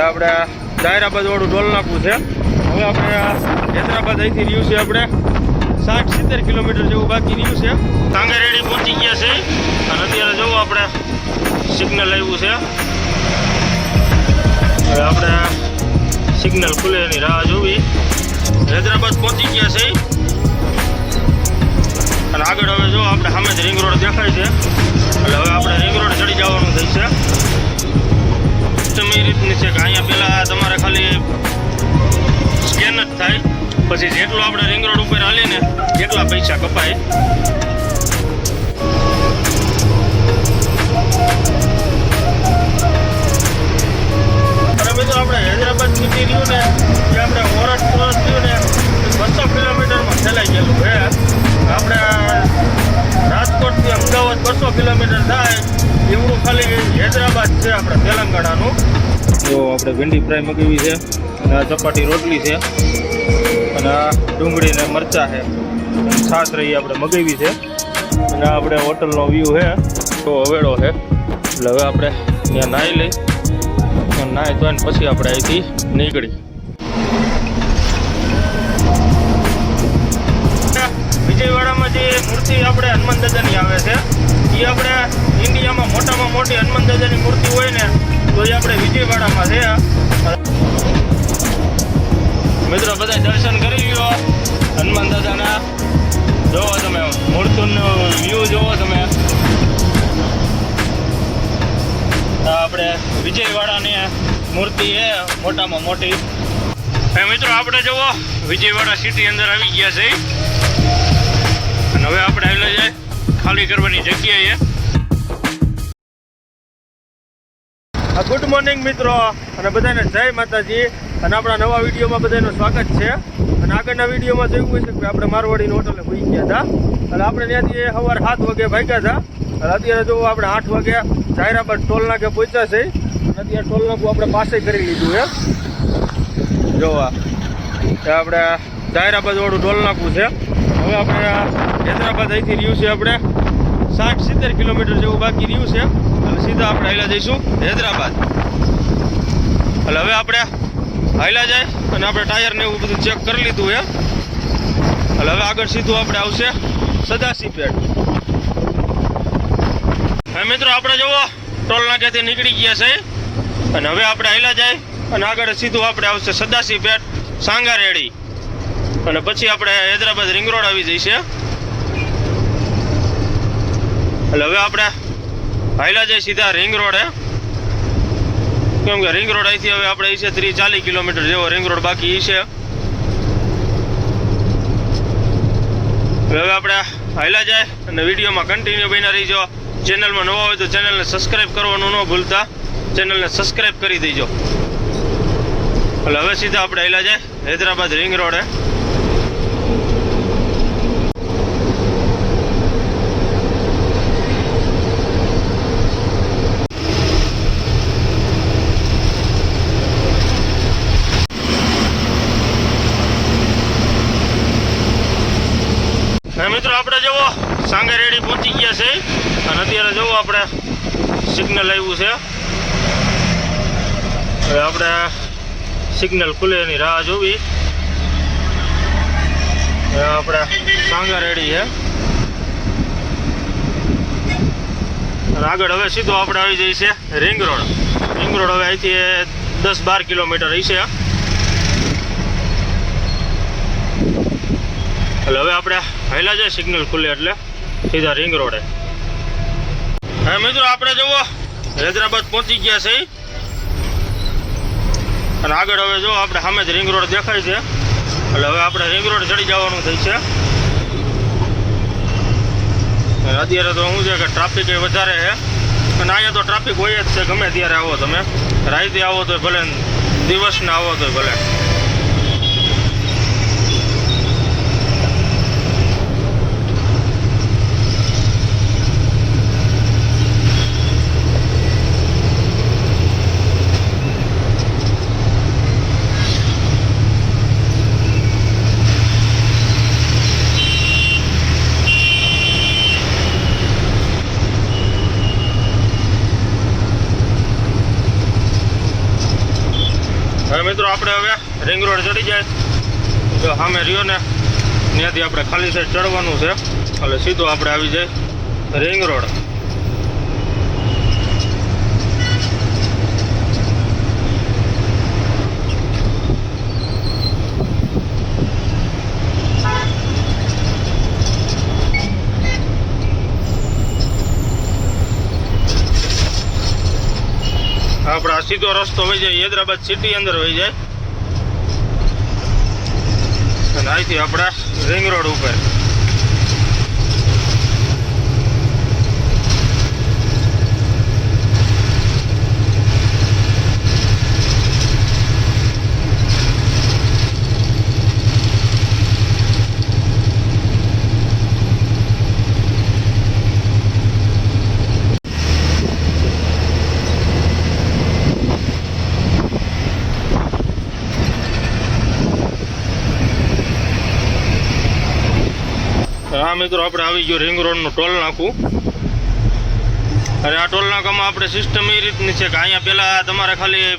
આપણે દાયરાબાદ વાળું ટોલ નાકું છે. હવે આપણે હૈદરાબાદ અહીંથી રહ્યું છે આપણે. સાઠ સિત્તેર કિલોમીટર જેવું બાકી રહ્યું છે. કાંગરેડી પહોંચી ગયા છે. અને અત્યારે જવું આપણે સિગ્નલ આવ્યું છે. હવે આપણે સિગ્નલ ખુલે એની રાહ જોવી. હૈદરાબાદ પહોંચી ગયા છે. અને આગળ હવે જો આપણે સામે જ રિંગ રોડ દેખાય છે. એટલે હવે આપણે રિંગ રોડ ચડી જવાનું થઈ છે. એ રીતની છે કે અહીંયા પહેલાં તમારે ખાલી સ્કેન જ થાય. પછી જેટલું આપણે રિંગ રોડ ઉપર હાલીએ ને એટલા પૈસા કપાય. ભીંડી ફ્રાય મગાવી છે. અને ચપાટી રોટલી છે. અને ડુંગળી ને મરચાં છે. છાશ રહી આપણે મગાવી છે. અને આપણે હોટલનો વ્યૂ છે. તો હવેડો છે. એટલે હવે આપણે ત્યાં નાહી લઈ. નાહી તો પછી આપણે અહીંથી નીકળી. વિજયવાડામાં જે મૂર્તિ આપણે હનુમાન દાદાની આવે છે એ આપણે ઇન્ડિયામાં મોટામાં મોટી હનુમાન દાદાની મૂર્તિ હોય ને તો એ આપણે વિજયવાડામાં છે મિત્રો બધા દર્શન કરી લ્યો. હનુમાન દાદાના. જોવો તમે, મૂર્તિનો વ્યૂ જોવો તમે. આપણે વિજયવાડાની મૂર્તિ છે, મોટામાં મોટી. એ મિત્રો, આપણે જુઓ વિજયવાડા સિટી અંદર આવી ગયા છે. અને હવે આપણે આવેલા છે ખાલી કરવાની જગ્યાએ ગુડ મોર્નિંગ મિત્રો. અને બધાને જય માતાજી. અને આપણા નવા વિડીયોમાં બધાનું સ્વાગત છે. અને આગળના વિડીયોમાં તો એવું છે કે આપણે મારવાડીની હોટલે હોઈ ગયા હતા. અને આપણે ત્યાંથી સવારે સાત વાગે ભાગ્યા હતા. અને અત્યારે જો આપણે આઠ વાગે જાહેરાબાદ ટોલ નાકે પહોંચ્યા છે. અને અત્યારે ટોલ નાકું આપણે પાસે કરી લીધું છે જોવા આપણે જાહેરાબાદ વાળું ટોલ નાકું છે. હવે આપણે હૈદરાબાદ અહીંથી રહ્યું છે આપણે. સાઠ સિત્તેર કિલોમીટર જેવું બાકી રહ્યું છે. હવે સીધા આપણે હાઈલા જઈશું. હૈદરાબાદ. એટલે હવે આપણે હાઈલા જાય અને આપણે ટાયરને એવું બધું ચેક કરી લીધું હે એટલે હવે આગળ સીધું આપણે આવશે સદાશી પેટ હવે મિત્રો, આપણે જુઓ ટોલ નાક્યાથી નીકળી ગયા છે. અને હવે આપણે હાઈલા જાય અને આગળ સીધું આપણે આવશે સદાશી પેટ સાંગારેડી. અને પછી આપણે હૈદરાબાદ રિંગ રોડ આવી જઈશે. એટલે હવે આપણે હાઈલા જાય સીધા રિંગ રોડ હે? કેમ કે રિંગ રોડ અહીંથી હવે આપણે છે ત્રીસ ચાલીસ કિલોમીટર જેવો રિંગ રોડ બાકી છે. હવે આપણે હાઈલા જાય અને વિડીયોમાં કન્ટિન્યુ બન્યા રહીજો. ચેનલમાં નવા હોય તો ચેનલને સબસ્ક્રાઈબ કરવાનું ન ભૂલતા. ચેનલને સબસ્ક્રાઈબ કરી દેજો. એટલે હવે સીધા આપણે હાઈલા જાય. હૈદરાબાદ રિંગ રોડે મિત્રો, આપણે જુઓ, સાંગારેડી પહોંચી ગયા છે. અને અત્યારે જુઓ આપણે સિગ્નલ આવ્યું છે. હવે આપણે સિગ્નલ ખુલે એની રાહ જોવી. આપણે સાંગારેડી છે. અને આગળ હવે સીધો આપણે આવી જઈએ છે રિંગ રોડ રિંગ રોડ હવે અહીંથી દસ બાર કિલોમીટર હશે એટલે હવે આપણે હાઈલા જાય સિગ્નલ ખુલે એટલે સીધા રિંગ રોડે. હા, મિત્રો, આપણે જુઓ. હૈદરાબાદ પહોંચી ગયા છે. અને આગળ હવે જો આપણે સામે જ રિંગ રોડ દેખાય છે. એટલે હવે આપણે રિંગ રોડ ચડી જવાનું થઈ છે. અત્યારે તો શું છે કે ટ્રાફિક એ વધારે છે. અને અહીંયા તો ટ્રાફિક હોય જ છે, ગમે ત્યારે આવો તમે. રાતે આવો તો ભલે દિવસના આવો તો ભલે. અને મિત્રો આપણે હવે રિંગ રોડ ચડી જાય. જો સામે રહ્યો ને, ત્યાંથી આપણે ખાલી સાઈડ ચડવાનું છે. એટલે સીધો આપણે આવી જાય રિંગ રોડ આપણે સીધો રસ્તો વહી જાય, હૈદરાબાદ સિટી અંદર વહી જાય. અને અહીંથી આપણે રિંગ રોડ ઉપર હા મિત્રો, આપણે આવી ગયો રિંગ રોડનું ટોલ નાખું. અને આ ટોલ નાકામાં આપણે સિસ્ટમ એ રીતની છે કે અહીંયા પહેલાં તમારે ખાલી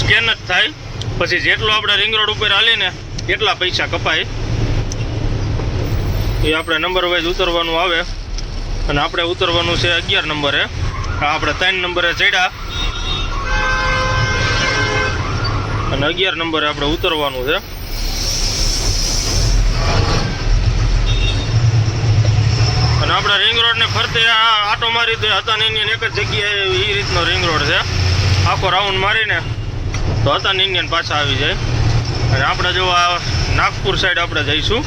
સ્કેન જ થાય. પછી જેટલો આપણે રિંગ રોડ ઉપર હાલીએ ને એટલા પૈસા કપાય. એ આપણે નંબર વાઇઝ ઉતરવાનું આવે. અને આપણે ઉતરવાનું છે અગિયાર નંબરે આ આપણે ત્રણ નંબરે ચડ્યા. અને અગિયાર નંબરે આપણે ઉતરવાનું છે. આપણે રિંગ રોડને ફરતે આ આટો મારી તો હતા ઇન્ડિયન એક જ જગ્યાએ એ રીતનો રિંગ રોડ છે. આખો રાઉન્ડ મારીને તો હતા ઇન્ડિયન પાછા આવી જાય. અને આપણે જો આ નાગપુર સાઈડ આપણે જઈશું,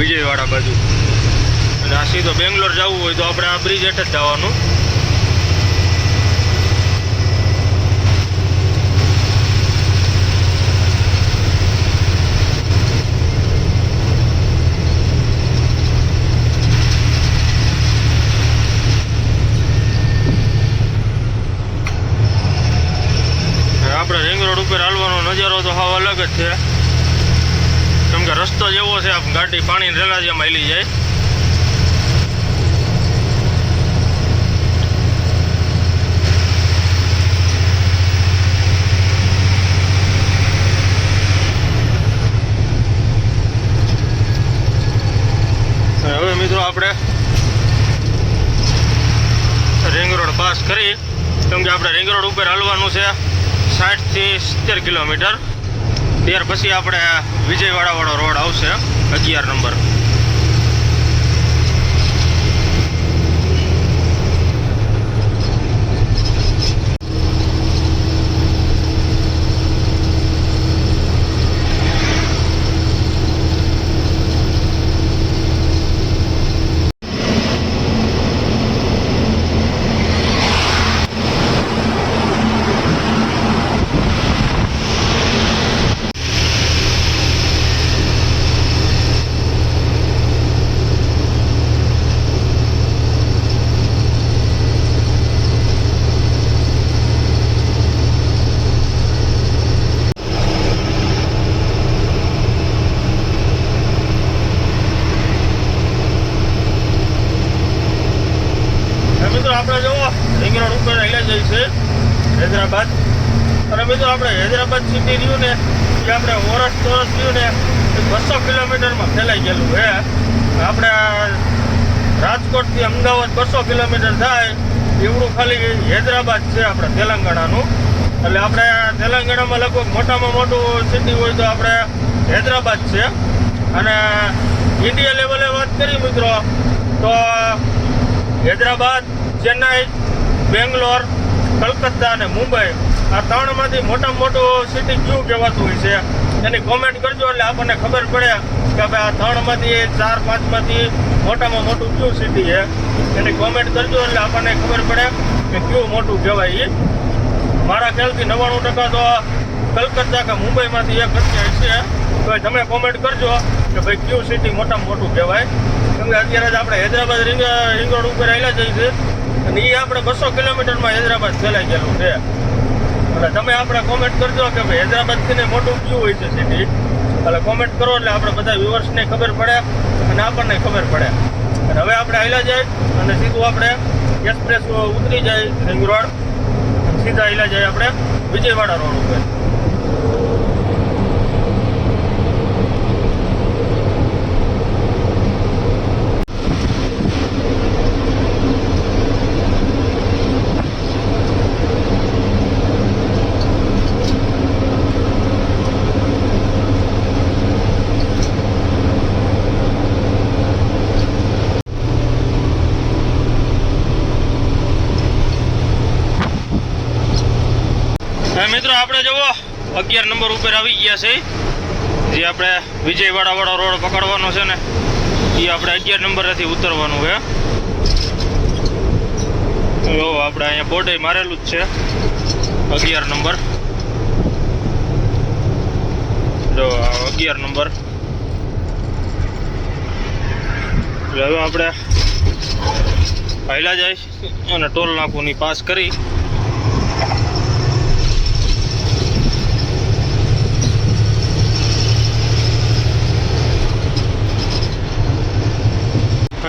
વિજયવાડા બાજુ. અને આ સીધો બેંગ્લોર જવું હોય તો આપણે આ બ્રિજ હેઠ જ જવાનું અને આપણે રિંગ રોડ ઉપર હાલવાનો નજારો તો હાવ અલગ જ છે. કેમ કે રસ્તો જેવો છે, આમ ગાડી પાણી રેલાજીમાં હાલી જાય. હવે મિત્રો આપણે રિંગ રોડ પાસ કરી. કેમ કે આપણે રિંગ રોડ ઉપર હાલવાનું છે. સાઠથી સિત્તેર કિલોમીટર. ત્યાર પછી આપણે વિજયવાડાવાળો રોડ આવશે અગિયાર નંબર અને મિત્રો આપણે જુઓ રિંગ રોડ ઉપર હેલા જઈ છે હૈદરાબાદ અને મિત્રો આપણે હૈદરાબાદ સિટી રહ્યું ને એ આપણે ઓરસ ચોરસ રહ્યું ને એ બસો કિલોમીટરમાં ફેલાઈ ગયેલું છે આપણે રાજકોટથી અમદાવાદ બસો કિલોમીટર થાય એવડું ખાલી હૈદરાબાદ છે આપણે તેલંગાણાનું. એટલે આપણે તેલંગાણામાં લગભગ મોટામાં મોટું સિટી હોય તો આપણે હૈદરાબાદ છે. અને ઇન્ડિયા લેવલે વાત કરી મિત્રો, તો હૈદરાબાદ, ચેન્નાઈ, બેંગ્લોર, કલકત્તા અને મુંબઈ આ ત્રણમાંથી મોટામાં મોટું સિટી કયું કહેવાતું હોય છે? એની કોમેન્ટ કરજો એટલે આપણને ખબર પડે કે ભાઈ આ ત્રણમાંથી, ચાર, પાંચમાંથી મોટામાં મોટું કયું સિટી છે? એની કોમેન્ટ કરજો એટલે આપણને ખબર પડે કે કેવું મોટું કહેવાય એ મારા ખ્યાલથી નવ્વાણું ટકા તો કલકત્તા કે મુંબઈમાંથી એક અત્યારે છે. તો તમે કોમેન્ટ કરજો કે ભાઈ કયું સિટી મોટામાં મોટું કહેવાય કેમ અત્યારે જ આપણે હૈદરાબાદ રિંગ રિંગ રોડ ઉપર આવેલા જઈએ છીએ અને એ આપણે બસો કિલોમીટરમાં હૈદરાબાદ ફેલાઈ ગયેલું છે. એટલે તમે આપણે કોમેન્ટ કરજો કે ભાઈ હૈદરાબાદથી ને મોટું કયું હોય છે સિટી એટલે કોમેન્ટ કરો એટલે આપણે બધા વ્યુઅર્સને ખબર પડે અને આપણને ખબર પડે. અને હવે આપણે આવેલા જાય અને સીધું આપણે એક્સપ્રેસ ઉતરી જાય રિંગ રોડ સીધા ઈલા જાય આપણે વિજયવાડા રોડ ઉપર હવે મિત્રો આપણે જુઓ અગિયાર નંબર ઉપર આવી ગયા છે. જે આપણે વિજયવાડાવાળો રોડ પકડવાનો છે ને, એ આપણે અગિયાર નંબરેથી ઉતરવાનું છે. જો આપણે અહીંયા બોર્ડે મારેલું જ છે. અગિયાર નંબર. જો અગિયાર નંબર. હવે આપણે પહેલાં જાય અને ટોલ નાકુની પાસ કરી.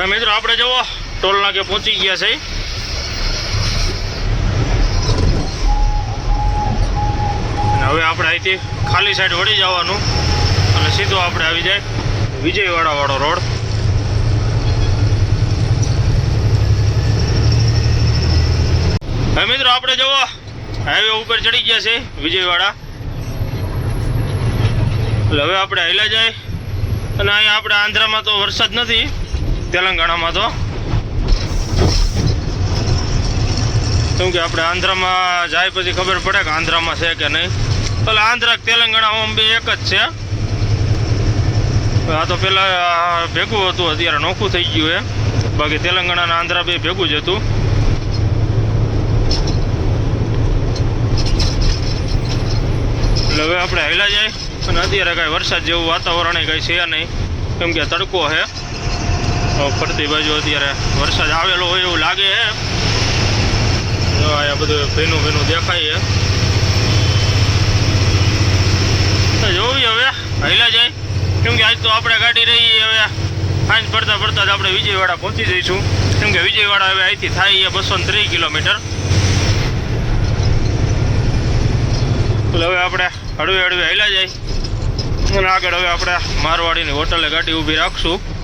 હવે મિત્રો આપણે જુઓ, ટોલ નાકે પહોંચી ગયા છે. હવે આપણે અહીંથી ખાલી સાઈડ વળી જવાનું. અને સીધો આપણે આવી જાય વિજયવાડા વાળો રોડ. હવે મિત્રો આપણે જુઓ હાઈવે ઉપર ચડી ગયા છે વિજયવાડા. એટલે હવે આપણે હેલા જાય. અને અહીંયા આપણે આંધ્રામાં તો વરસાદ નથી. તેલંગાણામાં તો. કેમ કે આપણે આંધ્રામાં જાય પછી ખબર પડે કે આંધ્રામાં છે કે નહીં. એટલે આંધ્રા તેલંગાણામાં બે એક જ છે. આ તો પેલા ભેગું હતું, અત્યારે નોખું થઈ ગયું એ બાકી તેલંગાણા અને આંધ્રા બે ભેગું જ હતું. એટલે હવે આપણે હેલા જાય. અને અત્યારે કાંઈ વરસાદ જેવું વાતાવરણ કાંઈ છે નહીં. કેમ કે તડકો છે. ફરતી બાજુ અત્યારે વરસાદ આવેલો હોય એવું લાગે છે. આ બધું ભીનું ભીનું દેખાય છે. જોવી હવે હાઈલા જાય. કેમ કે આજ તો આપણે ગાડી રહી હવે. સાંજ પડતા પડતા જ આપણે વિજયવાડા પહોંચી જઈશું. કેમ કે વિજયવાડા હવે અહીંથી થાય છે બસો ત્રીસ કિલોમીટર. એટલે હવે આપણે હળવે હળવે હૈલા જાય. અને આગળ હવે આપણે મારવાડીની હોટલે ગાડી ઊભી રાખશું.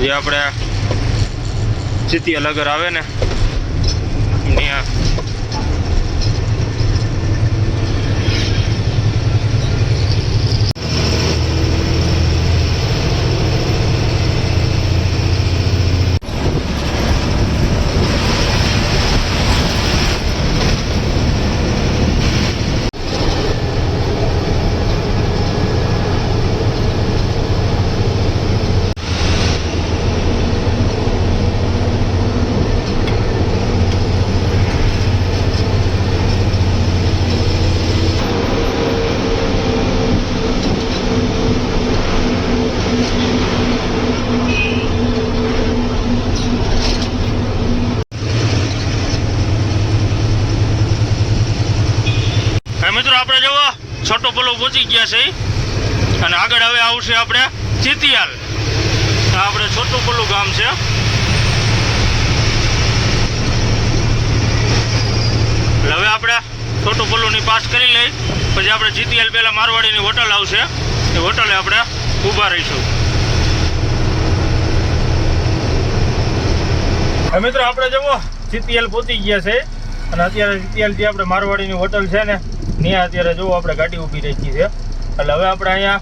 જે આપણે ચિતિયા અલગર આવે ને ત્યાં મિત્રો, આપણે જુઓ છોટો પલો પહોંચી ગયા છે. અને આગળ હવે આવશે આપણે ચિતિયાલ. આપણે છોટો પલ્લું ગામ છે. હવે આપણે છોટું પલ્લુની પાસ કરી લઈ. પછી આપણે જીતીએલ પહેલાં મારવાડીની હોટલ આવશે. એ હોટલે આપણે ઊભા રહીશું. મિત્રો, આપણે જવો જીતીએલ પહોંચી ગયા છે. અને અત્યારે ચિતિયાલ જે આપણે મારવાડીની હોટલ છે ને ત્યાં અત્યારે જોવો, આપણે ગાડી ઊભી રાખી છે. એટલે હવે આપણે અહીંયા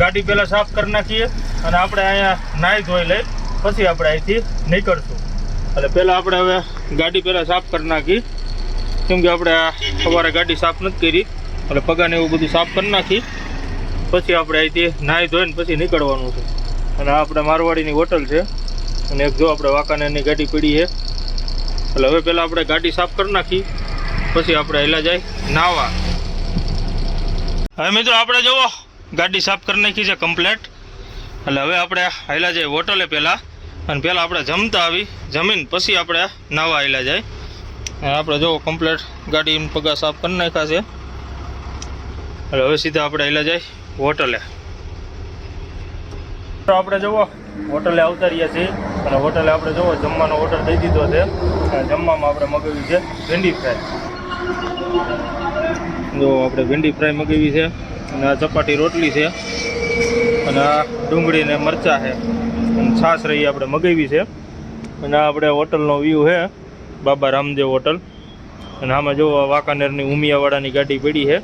ગાડી પહેલાં સાફ કરી નાખીએ અને આપણે અહીંયા નાહી ધોઈ લઈ પછી આપણે અહીંથી નીકળશું. એટલે પહેલાં આપણે હવે ગાડી પહેલાં સાફ કરી નાખી. કેમ કે આપણે સવારે ગાડી સાફ નથી કરી. એટલે પગાને એવું બધું સાફ કરી નાખી. પછી આપણે અહીંથી નાહી ધોઈને પછી નીકળવાનું છે. અને આ આપણે મારવાડીની હોટલ છે. અને એક જો આપણે વાંકાનેરની ગાડી પડી છે. એટલે હવે પહેલાં આપણે ગાડી સાફ કરી નાખી. પછી આપણે એલા જાય. નાવા. હવે મિત્રો આપણે જુઓ, ગાડી સાફ કરી નાખી છે કમ્પ્લેટ એટલે હવે આપણે હેલા જાય હોટલે પહેલાં અને પહેલાં આપણે જમતા આવી. જમીન પછી આપણે નાવા હેલા જાય. આપણે જુઓ કમ્પ્લેટ ગાડી પગા સાફ કરી નાખ્યા છે. એટલે હવે સીધા આપણે હેલા જાય હોટલે. આપણે જુઓ, હોટલે અવતારીએ છીએ. અને હોટલે આપણે જુઓ, જમવાનો ઓર્ડર દઈ દીધો છે. જમવામાં આપણે મગાવ્યું છે ભીંડી ફ્રાય જો આપણે ભીંડી ફ્રાય મગાવી છે અને આ ચપાટી રોટલી છે અને આ ડુંગળી ને મરચાં છે અને છાશ રહી આપણે મગાવી છે અને આ આપણે હોટલનો વ્યૂ છે બાબા રામદેવ હોટલ. અને આમાં જો વાંકાનેરની ઉમિયાવાળાની ગાડી પડી છે.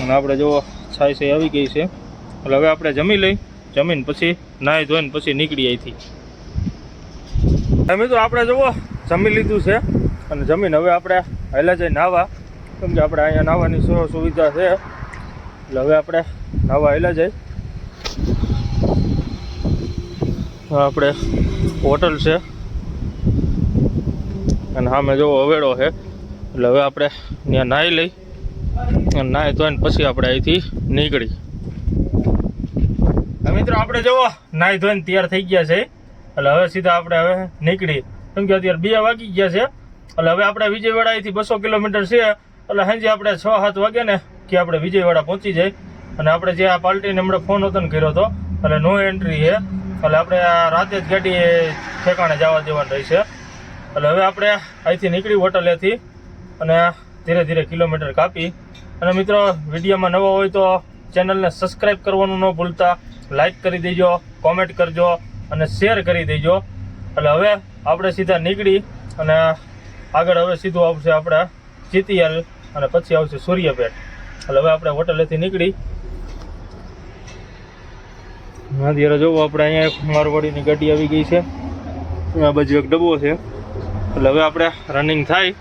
અને આપણે જો છાશ આવી ગઈ છે. એટલે હવે આપણે જમી લઈ, જમીન પછી નાહી ધોઈને પછી નીકળી અહીંથી તો આપણે જુઓ, જમી લીધું છે. અને જમીન હવે આપણે હાલ્યા જઈ નાહવા કેમ કે આપણે અહીંયા નાહવાની સુ- સુવિધા છે. એટલે હવે આપણે નાહવા હાલ્યા જઈ. આપણે હોટલ છે. અને સામે જોવો અવેડો છે. એટલે હવે આપણે ત્યાં નાહી લઈ. અને નાહી ધોઈને પછી આપણે અહીંથી નીકળી. મિત્રો આપણે જુઓ, નાહી ધોઈને તૈયાર થઈ ગયા છે. એટલે હવે સીધા આપણે હવે નીકળી. કેમ કે અત્યારે બે વાગી ગયા છે. એટલે હવે આપણે વિજયવાડાથી બસો કિલોમીટર છે. એટલે સાંજે આપણે છ, સાત વાગે ને કે આપણે વિજયવાડા પહોંચી જાય અને આપણે જે આ પાર્ટીને હમણાં ફોન હતો કર્યો હતો, એટલે નો એન્ટ્રી છે. એટલે આપણે આ રાતે જ ગાડી ઠેકાણે જવા દેવાની રહેશે એટલે હવે આપણે અહીંથી નીકળી હોટલેથી અને ધીરે ધીરે કિલોમીટર કાપી. અને મિત્રો, વિડીયોમાં નવો હોય તો ચેનલને સબસ્ક્રાઈબ કરવાનું ન ભૂલતા. લાઈક કરી દેજો, કોમેન્ટ કરજો અને શેર કરી દેજો. એટલે હવે આપણે સીધા નીકળી અને આગળ હવે સીધું આવશે આપણે ચિતિયાલ અને પછી આવશે સૂર્યપેટ. એટલે હવે આપણે હોટલેથી નીકળી. અત્યારે જોવો આપણે અહીંયા એક મારવાડીની ગાડી આવી ગઈ છે. આ બાજુ એક ડબ્બો છે. એટલે હવે આપણે રનિંગ થાય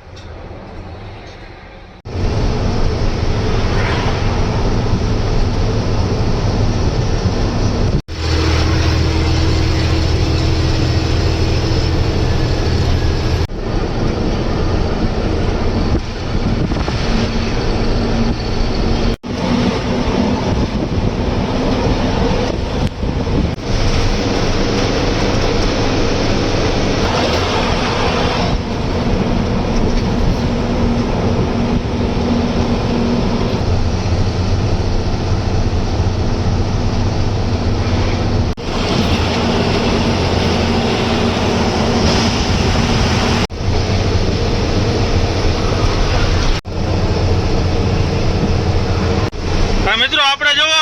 હા મિત્રો આપણે જોવો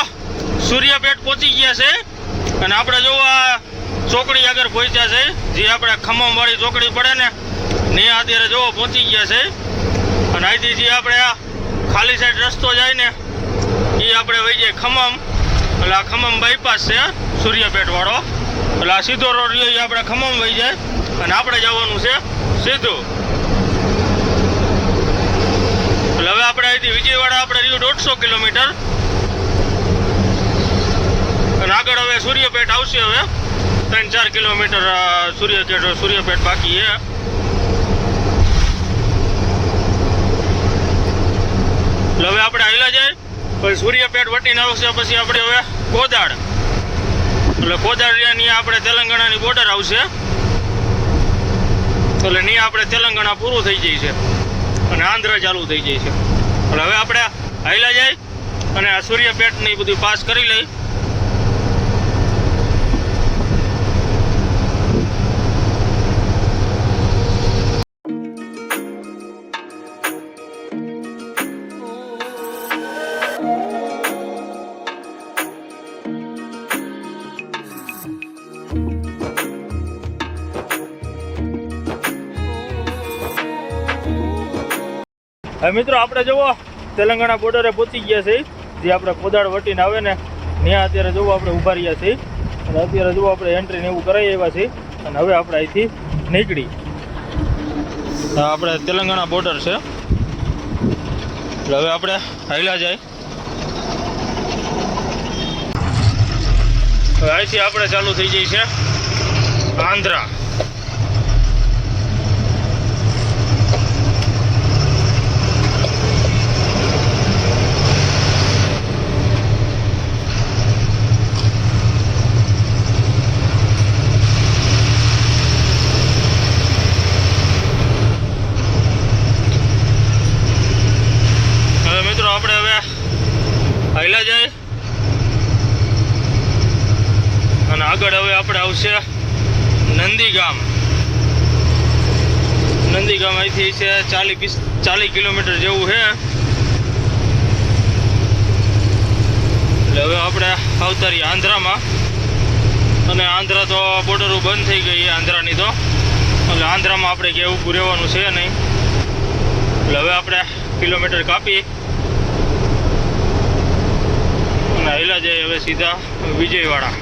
સૂર્યપેટ પહોંચી ગયા છે અને આપણે જોવો આ ચોકડી આગળ પહોંચ્યા છે જે આપણે ખમમ વાળી ચોકડી પડે ને ને અત્યારે જોવો પહોંચી ગયા છે. અને અહીંથી આપણે આ ખાલી સાઈડ રસ્તો જાય ને, એ આપણે વહી જાય ખમમ એટલે આ ખમમ બાયપાસ છે સૂર્યપેટવાળો એટલે આ સીધો રોડ રહ્યો એ આપણે ખમમ વહી જાય. અને આપણે જવાનું છે સીધું. એટલે હવે આપણે અહીંથી વિજયવાડા આપણે રહ્યું દોઢસો કિલોમીટર. અને આગળ હવે સૂર્યપેટ આવશે હવે. ત્રણ ચાર કિલોમીટર સૂર્યપેટ સૂર્યપેટ બાકી છે. હવે આપણે હાલ્યા જાય. પછી સૂર્યપેટ વટીને આવશે પછી આપણે હવે કોદાળ. એટલે કોદાળિયાની આપણે તેલંગાણાની બોર્ડર આવશે. એટલે ની આપણે તેલંગાણા પૂરું થઈ જાય છે. અને આંધ્ર ચાલુ થઈ જાય છે. એટલે હવે આપણે હાલ્યા જાય અને આ સૂર્યપેટની બધું પાસ કરી લઈ. હવે મિત્રો આપણે જુઓ તેલંગાણા બોર્ડરે પહોંચી ગયા છે. જે આપણે કોદાળ વટીને આવે ને, ત્યાં અત્યારે જુઓ આપણે ઊભા રહ્યા છીએ અને અત્યારે જુઓ આપણે એન્ટ્રી ને એવું કરાવી આવ્યા છીએ અને હવે આપણે અહીંથી નીકળી. આપણે તેલંગાણા બોર્ડર છે. એટલે હવે આપણે હાઈલા જાય. હવે અહીંથી આપણે ચાલુ થઈ જઈએ છે આંધ્રા હવે મિત્રો આપણે હવે હાલ્યા જાય અને આગળ હવે આપણે આવશે નંદીગામ નંદીગામ અહીંથી છે ચાલીસ ચાલીસ કિલોમીટર જેવું છે. એટલે હવે આપણે અવતારીએ આંધ્રામાં. અને આંધ્રા તો બોર્ડરો બંધ થઈ ગઈ આંધ્રાની તો. એટલે આંધ્રામાં આપણે કે ઊભું રહેવાનું છે નહીં. એટલે હવે આપણે કિલોમીટર કાપી. અને હેલા જઈએ હવે સીધા વિજયવાડા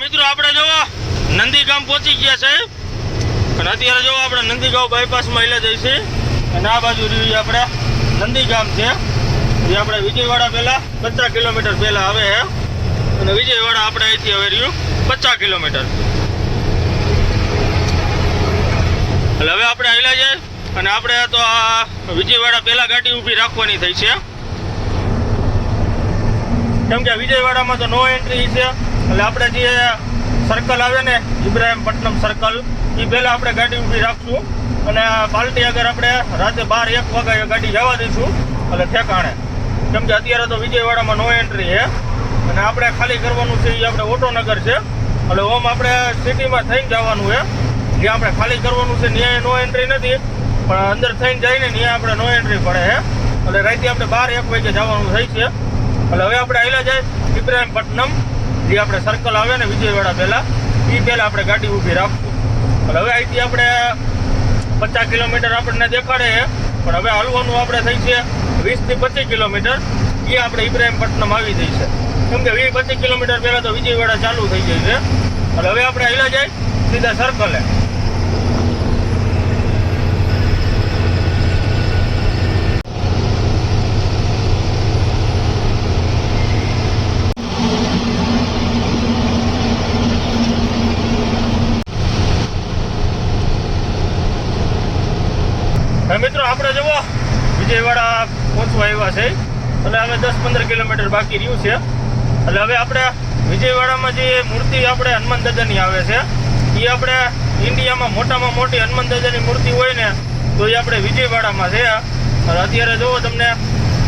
મિત્રો આપણે જો નંદીગામ પહોંચી ગયા છે. અને અત્યારે જો આપણે નંદીગામ બાયપાસમાં એલા જઈશે અને આ બાજુ રહ્યું આપણે નંદીગામ છે. જે આપણે વિજયવાડા પહેલા પચાસ કિલોમીટર પહેલા આવે છે. અને વિજયવાડા આપણે અહીંથી હવે રહ્યું પચાસ કિલોમીટર. એટલે હવે આપણે આવેલા છે અને આપણે તો આ વિજયવાડા પહેલા ગાડી ઊભી રાખવાની થઈ છે. કેમ કે વિજયવાડામાં તો નો એન્ટ્રી છે. એટલે આપણે જે સર્કલ આવે ને, ઇબ્રાહીમપટ્ટનમ સર્કલ એ પહેલાં આપણે ગાડી ઊભી રાખશું અને પાલટી આગળ આપણે રાતે બાર એક વાગે ગાડી જવા દઈશું એટલે ઠેકાણે. કેમ કે અત્યારે તો વિજયવાડામાં નો એન્ટ્રી છે. અને આપણે ખાલી કરવાનું છે એ આપણે ઓટોનગર છે. એટલે ઓમ આપણે સિટીમાં થઈને જવાનું છે. જે આપણે ખાલી કરવાનું છે ત્યાં નો એન્ટ્રી નથી, પણ અંદર થઈને જઈને ત્યાં આપણે નો એન્ટ્રી પડે છે. એટલે રાતે આપણે બાર એક વાગે જવાનું થઈ છે. એટલે હવે આપણે આવેલા જાય ઇબ્રાહીમપટ્ટનમ. જે આપણે સર્કલ આવે ને વિજયવાડા પહેલાં એ પહેલાં આપણે ગાડી ઊભી રાખશું. પણ હવે અહીંથી આપણે પચાસ કિલોમીટર આપણને દેખાડે પણ હવે હાલવાનું આપણે થઈ છે વીસથી પચીસ કિલોમીટર. એ આપણે ઇબ્રાહીમપટ્ટનમ આવી જઈ છે. કેમ કે વીસ પચીસ કિલોમીટર પહેલાં તો વિજયવાડા ચાલુ થઈ જાય છે. અને હવે આપણે આવેલા જાય સીધા સર્કલે મિત્રો, આપણે જુઓ, વિજયવાડા પહોંચવા આવ્યા છે. એટલે હવે દસ પંદર કિલોમીટર બાકી રહ્યું છે. એટલે હવે આપણે વિજયવાડામાં જે મૂર્તિ આપણે હનુમાન દાદાની આવે છે એ આપણે ઇન્ડિયામાં મોટામાં મોટી હનુમાન દાદાની મૂર્તિ હોય ને, તો એ આપણે વિજયવાડામાં છે. અને અત્યારે જુઓ તમને,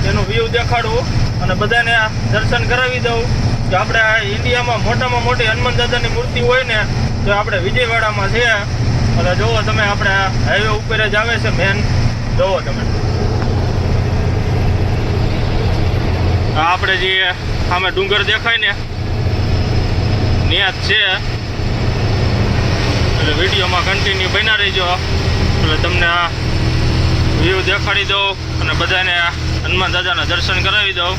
એનું વ્યૂ દેખાડવું અને બધાને દર્શન કરાવી દઉં કે આપણે ઇન્ડિયામાં મોટામાં મોટી હનુમાન દાદાની મૂર્તિ હોય ને, તો આપણે વિજયવાડામાં છે. એટલે જુઓ તમે આપણે હાઈવે ઉપર જ આવે છે મેન જુઓ તમે. આપણે જે સામે ડુંગર દેખાય ને, ત્યાં છે. એટલે વિડીયોમાં કન્ટિન્યુ બન્યા રહીજો. એટલે તમને આ વ્યૂ દેખાડી દઉં અને બધાને હનુમાન દાદાના દર્શન કરાવી દઉં.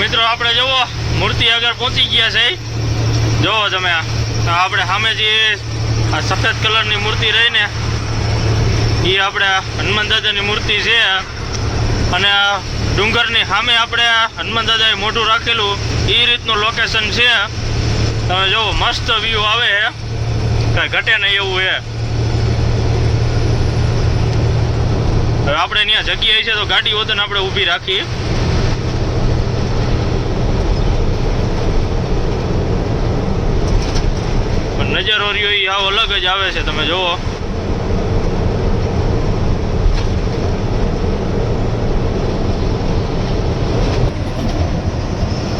મિત્રો આપણે જુઓ, મૂર્તિ આગળ પહોંચી ગયા છે. જુઓ તમે આપણે સામે જે આ સફેદ કલરની મૂર્તિ રહીને એ આપણે હનુમાન દાદાની મૂર્તિ છે. અને ડુંગરની સામે આપણે હનુમાન દાદાએ મોઢું રાખેલું. એ રીતનું લોકેશન છે. તમે જુઓ મસ્ત વ્યૂ આવે. કાંઈ ઘટે નહીં એવું છે આપણે ત્યાં જગ્યાએ છે તો ગાડી વતન આપણે ઊભી રાખીએ નજરો રહ્યો એ આવો અલગ જ આવે છે, તમે જુઓ.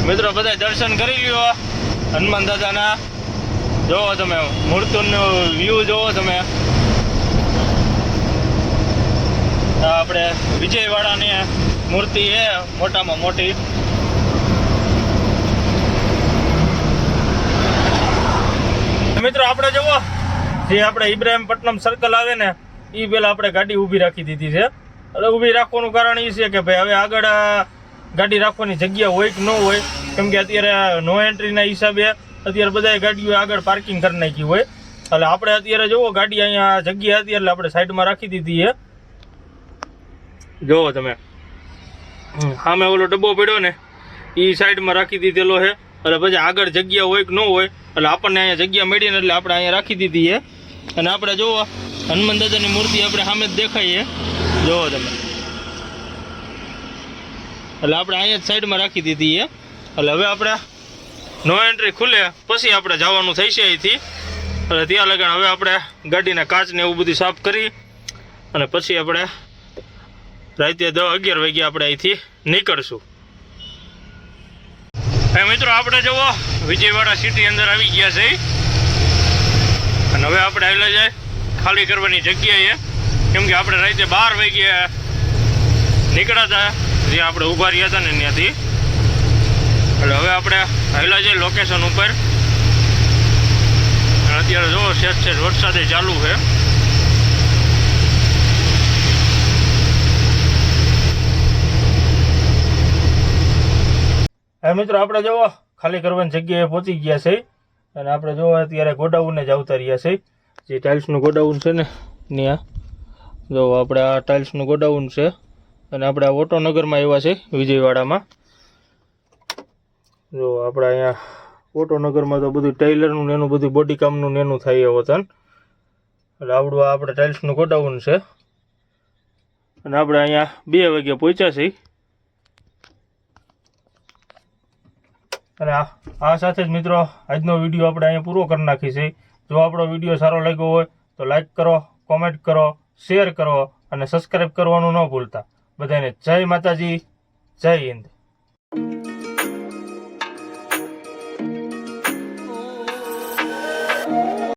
મિત્રો બધા દર્શન કરી લ્યો, હનુમાન દાદાના. જોવો તમે, મૂર્તિનો વ્યૂ જોવો તમે. આપણે વિજયવાડાની મૂર્તિ છે, મોટામાં મોટી. મિત્રો, આપણે જુઓ, જે આપણે ઇબ્રાહીમપટ્ટનમ સર્કલ આવે ને એ પેલા આપણે ગાડી ઊભી રાખી દીધી છે. એટલે ઊભી રાખવાનું કારણ એ છે કે ભાઈ હવે આગળ ગાડી રાખવાની જગ્યા હોય કે ન હોય, કેમ કે અત્યારે નો એન્ટ્રીના હિસાબે અત્યારે બધાય ગાડીઓ આગળ પાર્કિંગ કરી નાખી હોય. એટલે આપણે અત્યારે જુઓ, ગાડી અહીંયા જગ્યા હતી એટલે આપણે સાઈડમાં રાખી દીધી છે. જુઓ તમે. હા સામે ઓલો ડબ્બો પડ્યો ને એ સાઈડમાં રાખી દીધેલો છે. એટલે પછી આગળ જગ્યા હોય કે ન હોય, એટલે આપણને અહીંયા જગ્યા મળી ને એટલે આપણે અહીંયા રાખી દીધી છે. અને આપણે જોવો, હનુમાન દાદાની મૂર્તિ આપણે સામે જ દેખાઈએ. જુઓ તમે. એટલે આપણે અહીંયા જ સાઈડમાં રાખી દીધી છે. એટલે હવે આપણે નો એન્ટ્રી ખુલે, પછી આપણે જવાનું થઈ છે અહીંથી. એટલે ત્યાં લગન હવે આપણે ગાડીના કાચને એવું બધું સાફ કરી અને પછી આપણે રાતે દસ અગિયાર વાગ્યા આપણે અહીંથી નીકળશું. હવે મિત્રો આપણે જુઓ, વિજયવાડા સિટી અંદર આવી ગયા છે. અને હવે આપણે આવેલા જાય ખાલી કરવાની જગ્યાએ. કેમ કે આપણે રાતે બાર વાગ્યા નીકળ્યા હતા, જ્યાં આપણે ઊભા રહ્યા હતા ને ત્યાંથી. એટલે હવે આપણે આવેલા છે લોકેશન ઉપર. અત્યારે જુઓ સેટ સેટ વરસાદે ચાલુ છે. હવે મિત્રો, આપણે જુઓ, ખાલી કરવાની જગ્યાએ પહોંચી ગયા છે. અને આપણે જુઓ, અત્યારે ગોડાઉનને જ આવતા રહ્યા છે. જે ટાઇલ્સનું ગોડાઉન છે ને ત્યાં જો આપણે આ ટાઇલ્સનું ગોડાઉન છે. અને આપણે આ ઓટોનગરમાં આવ્યા છે, વિજયવાડામાં. જો આપણે અહીંયા ઓટોનગરમાં તો બધું ટેલરનું ને એનું બધું બોડી કામનું ને એનું થાય વતન એટલે આવડું આપણે ટાઇલ્સનું ગોડાઉન છે. અને આપણે અહીંયા બે વાગે પહોંચ્યા છીએ. અને આ સાથે જ મિત્રો, આજનો વીડિયો આપણે અહીંયા પૂરો કરી નાખી જો આપણો વીડિયો સારો લાગ્યો હોય, તો લાઈક કરો કોમેન્ટ કરો શેર કરો અને સબસ્ક્રાઈબ કરવાનું ન ભૂલતા. બધાને જય માતાજી, જય હિન્દ.